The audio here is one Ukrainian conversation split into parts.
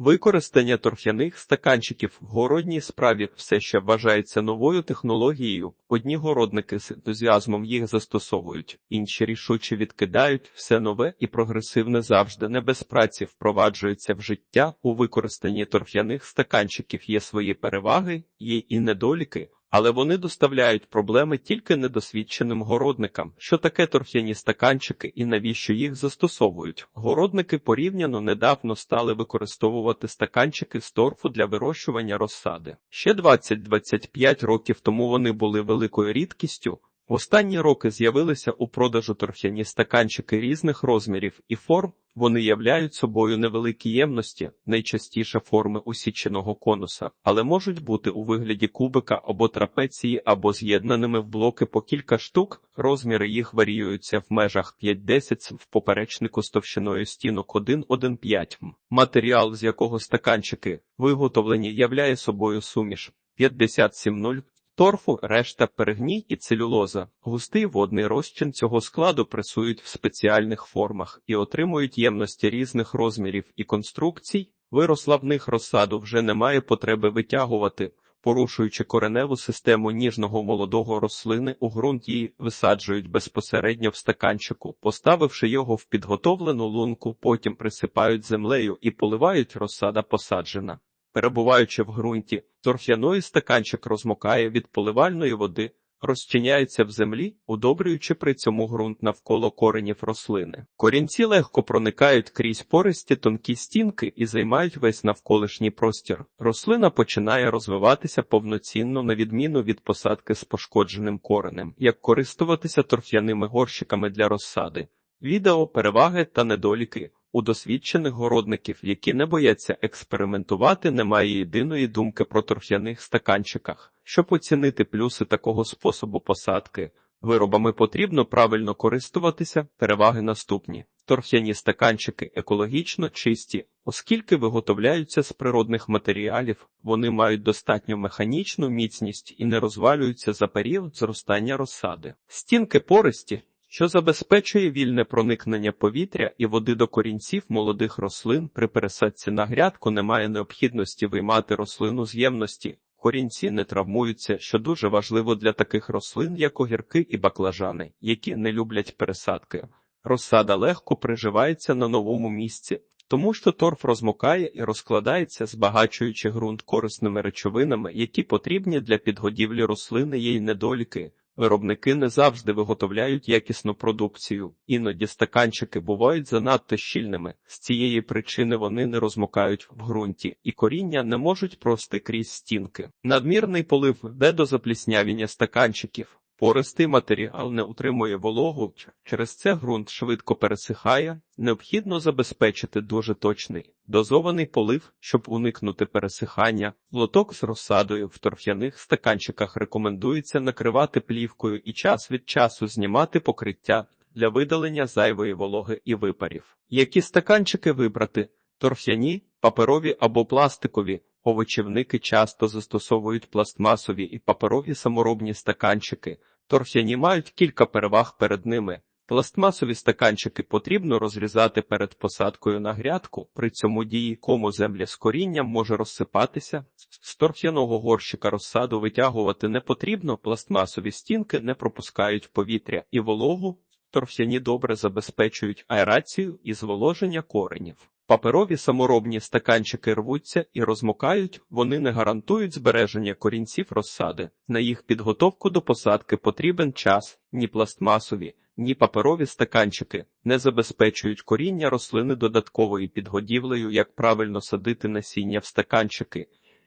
Використання торфяних стаканчиків в городній справі все ще вважається новою технологією. Одні городники з ентузіазмом їх застосовують, інші рішуче відкидають все нове і прогресивне завжди не без праці впроваджується в життя. У використанні торфяних стаканчиків є свої переваги, є і недоліки. Але вони доставляють проблеми тільки недосвідченим городникам. Що таке торфяні стаканчики і навіщо їх застосовують? Городники порівняно недавно стали використовувати стаканчики з торфу для вирощування розсади. Ще 20-25 років тому вони були великою рідкістю. В останні роки з'явилися у продажу торфяні стаканчики різних розмірів і форм. Вони являють собою невеликі ємності, найчастіше форми усіченого конуса, але можуть бути у вигляді кубика або трапеції, або з'єднаними в блоки по кілька штук. Розміри їх варіюються в межах 5-10 в поперечнику з товщиною стінок 1-1,5 м. Матеріал, з якого стаканчики виготовлені, являє собою суміш 57,0 торфу, решта перегній і целюлоза. Густий водний розчин цього складу пресують в спеціальних формах і отримують ємності різних розмірів і конструкцій. Виросла в них розсаду вже немає потреби витягувати. Порушуючи кореневу систему ніжного молодого рослини, у ґрунт її висаджують безпосередньо в стаканчику, поставивши його в підготовлену лунку, потім присипають землею і поливають розсада посаджена. Перебуваючи в ґрунті, торф'яної стаканчик розмокає від поливальної води, розчиняється в землі, удобрюючи при цьому ґрунт навколо коренів рослини. Корінці легко проникають крізь пористі тонкі стінки і займають весь навколишній простір. Рослина починає розвиватися повноцінно, на відміну від посадки з пошкодженим коренем, як користуватися торф'яними горщиками для розсади. Відео, переваги та недоліки. У досвідчених городників, які не бояться експериментувати, немає єдиної думки про торф'яних стаканчиках. Щоб оцінити плюси такого способу посадки, виробами потрібно правильно користуватися, переваги наступні. Торф'яні стаканчики екологічно чисті, оскільки виготовляються з природних матеріалів, вони мають достатньо механічну міцність і не розвалюються за період зростання розсади. Стінки пористі що забезпечує вільне проникнення повітря і води до корінців молодих рослин при пересадці на грядку немає необхідності виймати рослину з ємності. Корінці не травмуються, що дуже важливо для таких рослин, як огірки і баклажани, які не люблять пересадки. Розсада легко приживається на новому місці, тому що торф розмокає і розкладається, збагачуючи ґрунт корисними речовинами, які потрібні для підгодівлі рослини й недоліки. Виробники не завжди виготовляють якісну продукцію, іноді стаканчики бувають занадто щільними. З цієї причини вони не розмокають в ґрунті, і коріння не можуть прости крізь стінки. Надмірний полив веде до запліснявіння стаканчиків. Пористий матеріал не утримує вологу, через це ґрунт швидко пересихає, необхідно забезпечити дуже точний дозований полив, щоб уникнути пересихання. Лоток з розсадою в торф'яних стаканчиках рекомендується накривати плівкою і час від часу знімати покриття для видалення зайвої вологи і випарів. Які стаканчики вибрати? Торф'яні, паперові або пластикові. Овочівники часто застосовують пластмасові і паперові саморобні стаканчики. Торф'яні мають кілька переваг перед ними. Пластмасові стаканчики потрібно розрізати перед посадкою на грядку, при цьому дії кому земля з корінням може розсипатися. З торф'яного горщика розсаду витягувати не потрібно, пластмасові стінки не пропускають повітря і вологу, торф'яні добре забезпечують аерацію і зволоження коренів. Паперові саморобні стаканчики рвуться і розмокають, вони не гарантують збереження корінців розсади. На їх підготовку до посадки потрібен час, ні пластмасові, ні паперові стаканчики не забезпечують коріння рослини додатковою підгодівлею, як правильно садити насіння в стаканчики.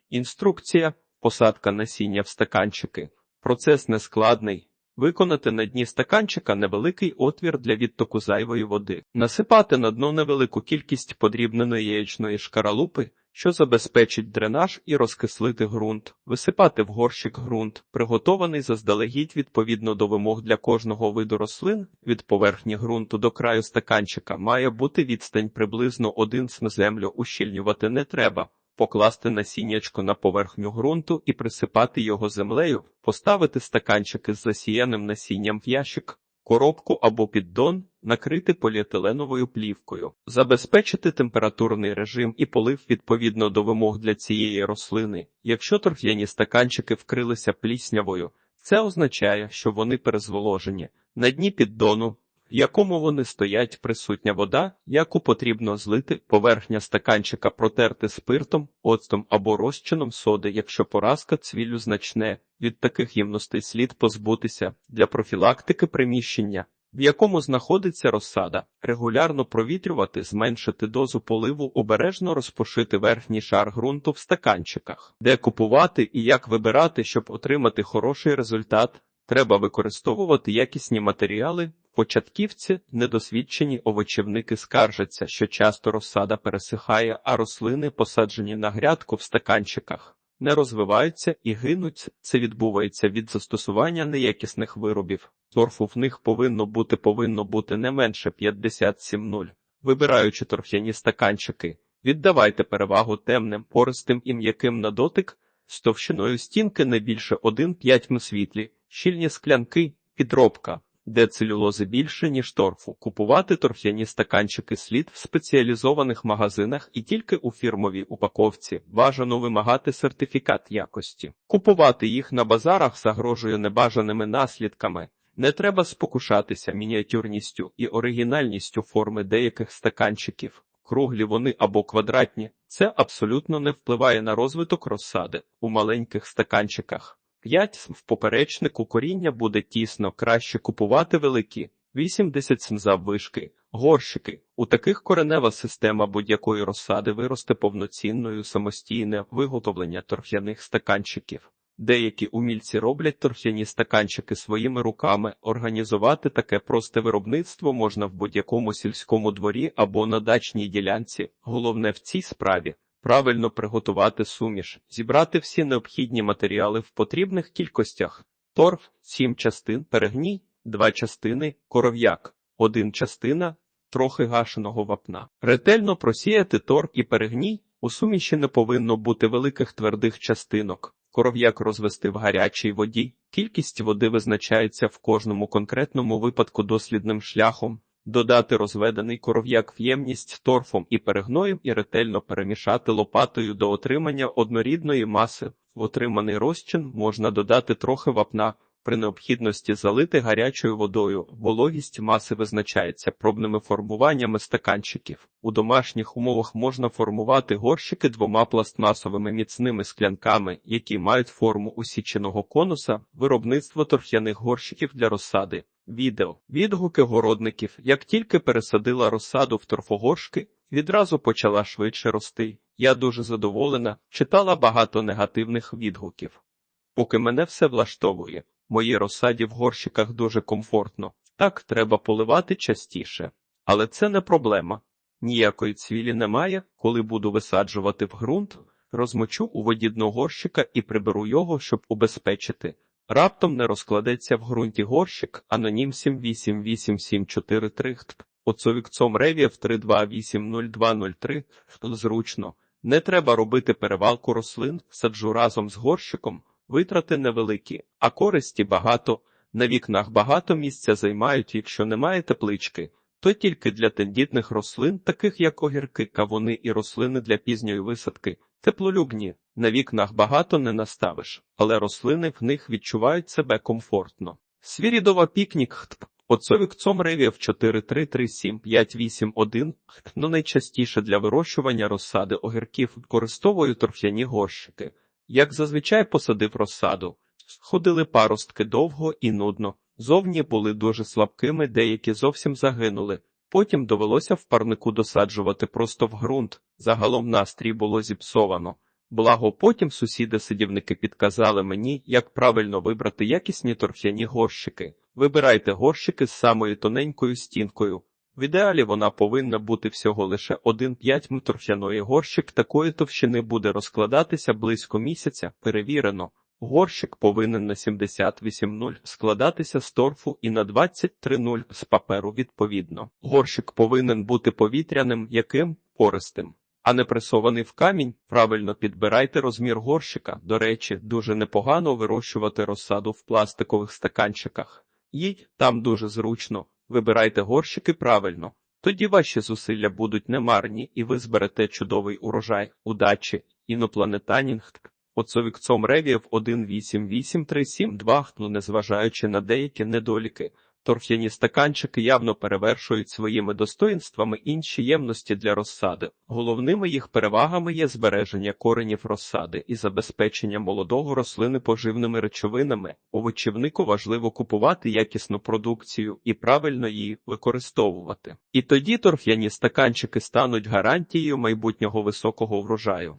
Інструкція посадка насіння в стаканчики. Процес нескладний. Виконати на дні стаканчика невеликий отвір для відтоку зайвої води, насипати на дно невелику кількість подрібненої яєчної шкаралупи, що забезпечить дренаж і розкислити ґрунт, висипати в горщик ґрунт, приготований заздалегідь відповідно до вимог для кожного виду рослин, від поверхні ґрунту до краю стаканчика має бути відстань приблизно один см землю ущільнювати не треба покласти насіннячко на поверхню ґрунту і присипати його землею, поставити стаканчики з засіяним насінням в ящик, коробку або піддон накрити поліетиленовою плівкою, забезпечити температурний режим і полив відповідно до вимог для цієї рослини. Якщо торф'яні стаканчики вкрилися пліснявою, це означає, що вони перезволожені. На дні піддону, якому вони стоять, присутня вода, яку потрібно злити, поверхня стаканчика протерти спиртом, оцтом або розчином соди, якщо поразка цвілю значне. Від таких ємностей слід позбутися для профілактики приміщення, в якому знаходиться розсада, регулярно провітрювати, зменшити дозу поливу, обережно розпушити верхній шар ґрунту в стаканчиках, де купувати і як вибирати, щоб отримати хороший результат. Треба використовувати якісні матеріали. Початківці, недосвідчені овочівники скаржаться, що часто розсада пересихає, а рослини, посаджені на грядку в стаканчиках, не розвиваються і гинуть. Це відбувається від застосування неякісних виробів. Торфу в них повинно бути повинно бути не менше 57,0. Вибираючи торф'яні стаканчики, віддавайте перевагу темним, пористим і м'яким на дотик, з товщиною стінки не більше 1,5 м світлі, щільні склянки, підробка, де целюлози більше, ніж торфу. Купувати торф'яні стаканчики слід в спеціалізованих магазинах і тільки у фірмовій упаковці. Бажано вимагати сертифікат якості. Купувати їх на базарах загрожує небажаними наслідками. Не треба спокушатися мініатюрністю і оригінальністю форми деяких стаканчиків. Круглі вони або квадратні. Це абсолютно не впливає на розвиток розсади у маленьких стаканчиках. 5 в поперечнику коріння буде тісно, краще купувати великі. 80 см заввишки, горщики. У таких коренева система будь-якої розсади виросте повноцінною самостійне виготовлення торф'яних стаканчиків. Деякі умільці роблять торф'яні стаканчики своїми руками. Організувати таке просте виробництво можна в будь-якому сільському дворі або на дачній ділянці. Головне в цій справі правильно приготувати суміш, зібрати всі необхідні матеріали в потрібних кількостях: торф, 7 частин, перегній, 2 частини, коров'як, 1 частина, трохи гашеного вапна. Ретельно просіяти торф і перегній. У суміші не повинно бути великих твердих частинок. Коров'як розвести в гарячій воді. Кількість води визначається в кожному конкретному випадку дослідним шляхом. Додати розведений коров'як в ємність торфом і перегноєм і ретельно перемішати лопатою до отримання однорідної маси. В отриманий розчин можна додати трохи вапна. При необхідності залити гарячою водою. Вологість маси визначається пробними формуваннями стаканчиків. У домашніх умовах можна формувати горщики двома пластмасовими міцними склянками, які мають форму усіченого конуса, виробництво торф'яних горщиків для розсади. Відео відгуки городників, як тільки пересадила розсаду в торфогоршки, відразу почала швидше рости. Я дуже задоволена, читала багато негативних відгуків. Поки мене все влаштовує, моїй розсаді в горщиках дуже комфортно. Так треба поливати частіше. Але це не проблема. Ніякої цвілі немає, коли буду висаджувати в ґрунт, розмочу у воді дно горщика і приберу його, щоб убезпечити. Раптом не розкладеться в ґрунті горщик анонім 788743 Оцовікцом ревів 3280203 Зручно. Не треба робити перевалку рослин, саджу разом з горщиком. Витрати невеликі, а користі багато. На вікнах багато місця займають, якщо немає теплички, то тільки для тендітних рослин, таких як огірки, кавуни і рослини для пізньої висадки, теплолюбні. На вікнах багато не наставиш, але рослини в них відчувають себе комфортно. Свірідова пікнік хтп. Оцовік цом ревів 4337581, но найчастіше для вирощування розсади огірків використовую торф'яні горщики. Як зазвичай посадив розсаду, ходили паростки довго і нудно. Зовні були дуже слабкими, деякі зовсім загинули. Потім довелося в парнику досаджувати просто в ґрунт. Загалом настрій було зіпсовано. Благо потім сусіди-сидівники підказали мені, як правильно вибрати якісні торф'яні горщики. Вибирайте горщики з самою тоненькою стінкою. В ідеалі вона повинна бути всього лише 1,5 м торф'яної горщик такої товщини буде розкладатися близько місяця, перевірено. Горщик повинен на 78,0 складатися з торфу і на 23,0 з паперу відповідно. Горщик повинен бути повітряним, яким пористим, а не пресований в камінь. Правильно підбирайте розмір горщика. До речі, дуже непогано вирощувати розсаду в пластикових стаканчиках. Їдь, там дуже зручно. Вибирайте горщики правильно. Тоді ваші зусилля будуть немарні, і ви зберете чудовий урожай. Удачі! Інопланетанінг. Оцовікцом ревів 188372, ну незважаючи на деякі недоліки. Торф'яні стаканчики явно перевершують своїми достоїнствами інші ємності для розсади. Головними їх перевагами є збереження коренів розсади і забезпечення молодого рослини поживними речовинами. Овочівнику важливо купувати якісну продукцію і правильно її використовувати. І тоді торф'яні стаканчики стануть гарантією майбутнього високого врожаю.